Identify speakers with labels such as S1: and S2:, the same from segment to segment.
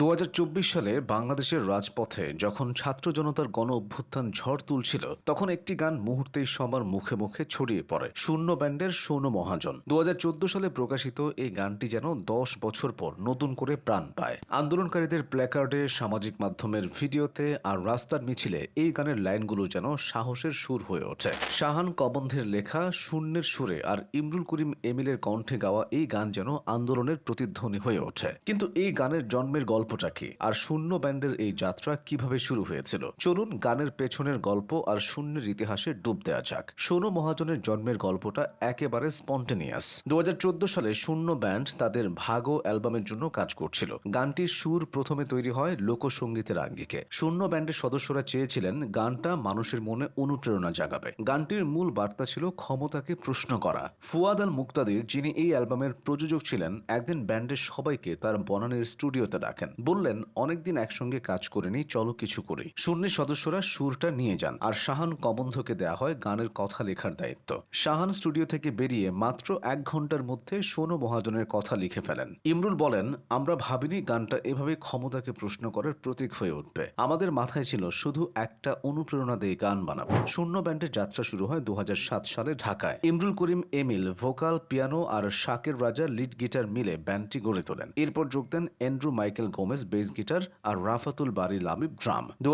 S1: দু হাজার চব্বিশ সালে বাংলাদেশের রাজপথে যখন ছাত্র জনতার গণ অভ্যুত্থান ঝড় তুলছিল, তখন একটি গান মুহূর্তেই সবার মুখে মুখে ছড়িয়ে পড়ে। শূন্য ব্যান্ডের সৌন মহাজন। দুহাজার চোদ্দ সালে প্রকাশিত এই গানটি যেন দশ বছর পর নতুন করে প্রাণ পায়। আন্দোলনকারীদের প্ল্যাকার্ডে, সামাজিক মাধ্যমের ভিডিওতে আর রাস্তার মিছিলে এই গানের লাইনগুলো যেন সাহসের সুর হয়ে ওঠে। শাহান কবন্ধের লেখা শূন্যের সুরে আর ইমরুল করিম এমিলের কণ্ঠে গাওয়া এই গান যেন আন্দোলনের প্রতিধ্বনি হয়ে ওঠে। কিন্তু এই গানের জন্মের গল্পটা কি? আর শূন্য ব্যান্ডের এই যাত্রা কীভাবে শুরু হয়েছিল? চলুন গানের পেছনের গল্প আর শূন্যের ইতিহাসে ডুব দেওয়া যাক। সোনু মহাজনের জন্মের গল্পটা একেবারে স্পন্টেনিয়াস। দু হাজার চোদ্দ সালে শূন্য ব্যান্ড তাদের ভাগো অ্যালবামের জন্য কাজ করছিল। গানটির সুর প্রথমে তৈরি হয় লোকসঙ্গীতের আঙ্গিকে। শূন্য ব্যান্ডের সদস্যরা চেয়েছিলেন গানটা মানুষের মনে অনুপ্রেরণা জাগাবে। গানটির মূল বার্তা ছিল ক্ষমতাকে প্রশ্ন করা। ফুয়াদ আল মুক্তাদির, যিনি এই অ্যালবামের প্রযোজক ছিলেন, একদিন ব্যান্ডের সবাইকে তার বনানীর স্টুডিওতে ডাকেন। বললেন, অনেকদিন একসঙ্গে কাজ করিনি, চলো কিছু করি। শূন্যের সদস্যরা সুরটা নিয়ে যান। আর শাহান কবন্ধকে দেয়া হয় গানের কথা লেখার দায়িত্ব। শাহান স্টুডিও থেকে বেরিয়ে মাত্র এক ঘণ্টার মধ্যে সোনু মহাজনের কথা লিখে ফেলেন। ইমরুল বলেন, আমরা ভাবিনি গানটা এভাবে ক্ষমতাকে প্রশ্ন করার প্রতীক হয়ে উঠবে। আমাদের মাথায় ছিল শুধু একটা অনুপ্রেরণা দিয়ে গান বানাবো। শূন্য ব্যান্ডের যাত্রা শুরু হয় দু হাজার সাত সালে ঢাকায়। Imrul Karim, Emil, vocal, piano আর শাকের রাজা লিড গিটার মিলে ব্যান্ডটি গড়ে তোলেন। এরপর যোগ দেন Andrew Michael Gomez bass guitar আর রাফাতুল বারি লামিব ড্রাম দু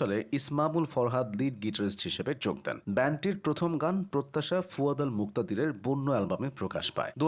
S1: সালে ইসমামুল ফরহাদ লিড গিটারিস্ট হিসেবে যোগ দেন। ব্যান্ডটির প্রথম গান প্রত্যাশা ফুয়াদাল মুক্তাদিরের বন্য অ্যালবামে প্রকাশ পায়। দু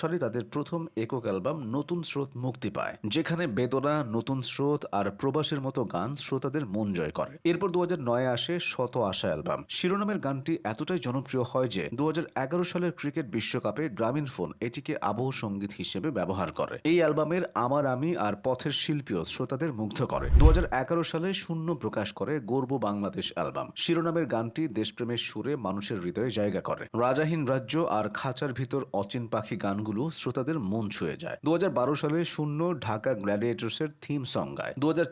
S1: সালে তাদের প্রথম একক অ্যালবাম নতুন স্রোত মুক্তি পায়, যেখানে বেদনা, নতুন স্রোত আর প্রবাসের মতো গান শ্রোতাদের মন জয় করে। এরপর দু নয়ে আসে শত আশা অ্যালবাম। শিরোনামের গানটি এতটাই জনপ্রিয় হয় যে দু হাজার এগারো সালের ক্রিকেট বিশ্বকাপে গ্রামীণ ফোন এটিকে আবহ সংগীত হিসেবে ব্যবহার করে। এই অ্যালবামের আমার আমি আর পথের শিল্পীও শ্রোতাদের মুগ্ধ করে। দু হাজার এগারো সালে শূন্য প্রকাশ করে গর্ব বাংলাদেশ অ্যালবাম। শিরোনামের গানটি দেশপ্রেমের সুরে মানুষের হৃদয়ে জায়গা করে। রাজাহীন রাজ্য আর খাঁচার ভিতর অচিন পাখি গানগুলো শ্রোতাদের মন ছুঁয়ে যায়। দুহাজার বারো সালে শূন্য ঢাকা গ্ল্যাডিয়েটার্সের থিম সং গায়। দু হাজার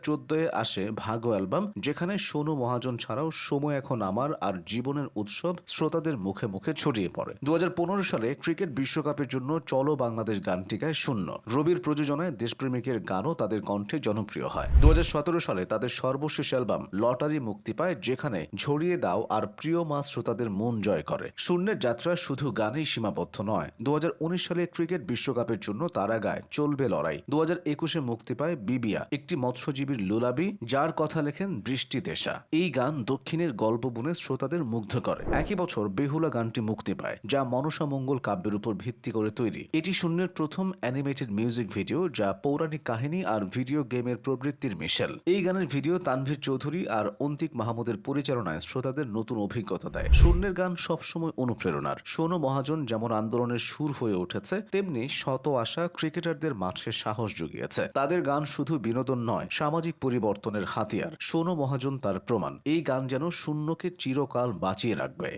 S1: আসে ভাগো অ্যালবাম, যেখানে সোনু মহাজন ছাড়াও সময় এখন আমার আর জীবনের উৎসব শ্রোতাদের মুখে মুখে ছড়িয়ে পড়ে। দু হাজার পনেরো সালে ক্রিকেট বিশ্বকাপের জন্য চলো বাংলাদেশ গানটি গায় শূন্য। রবির প্রযোজনায় দেশপ্রেমিকের গানও তাদের কণ্ঠে জনপ্রিয় হয়। দু হাজার সতেরো সালে তাদের সর্বশেষ অ্যালবাম লটারি মুক্তি পায়, যেখানে ঝরিয়ে দাও আর প্রিয় মা শ্রোতাদের মন জয় করে। শূন্যের যাত্রা শুধু গানেই সীমাবদ্ধ নয়। দু সালে ক্রিকেট বিশ্বকাপের জন্য তারা গায় চলবে লড়াই। দু একুশে মুক্তি পায় বিবিয়া, একটি মৎস্যজীবীর লোলাবি, যার কথা লেখেন বৃষ্টি দেশা এই গান দক্ষিণের গল্প বুনে শ্রোতাদের মুগ্ধ করে। একই বছর বেহুলা গানটি মুক্তি পায়, যা মনসা মঙ্গল কাব্যের উপর ভিত্তি করে তৈরি। এটি শূন্যের প্রথম অ্যানিমেটেড মিউজিক ভিডিও, যা পৌরাণিক কাহিনী আর ভিডিও গেমের প্রবৃত্তির মিশেল। এই গানের ভিডিও তানভীর চৌধুরী আর অন্তিক মাহমুদের পরিচালনায় শ্রোতাদের নতুন অভিজ্ঞতা দেয়। শূন্যের গান সবসময় অনুপ্রেরণার। সোনু মহাজন, যেমন আন্দোলনের সুর হয়ে উঠেছে, তেমনি শত আশা ক্রিকেটারদের মাঠে সাহস জুগিয়েছে। তাদের গান শুধু বিনোদন নয়, সামাজিক পরিবর্তনের হাতিয়ার। সোনু মহাজন তার প্রমাণ। এই গান যেন শূন্যকে চিরকাল বাঁচিয়ে রাখবে।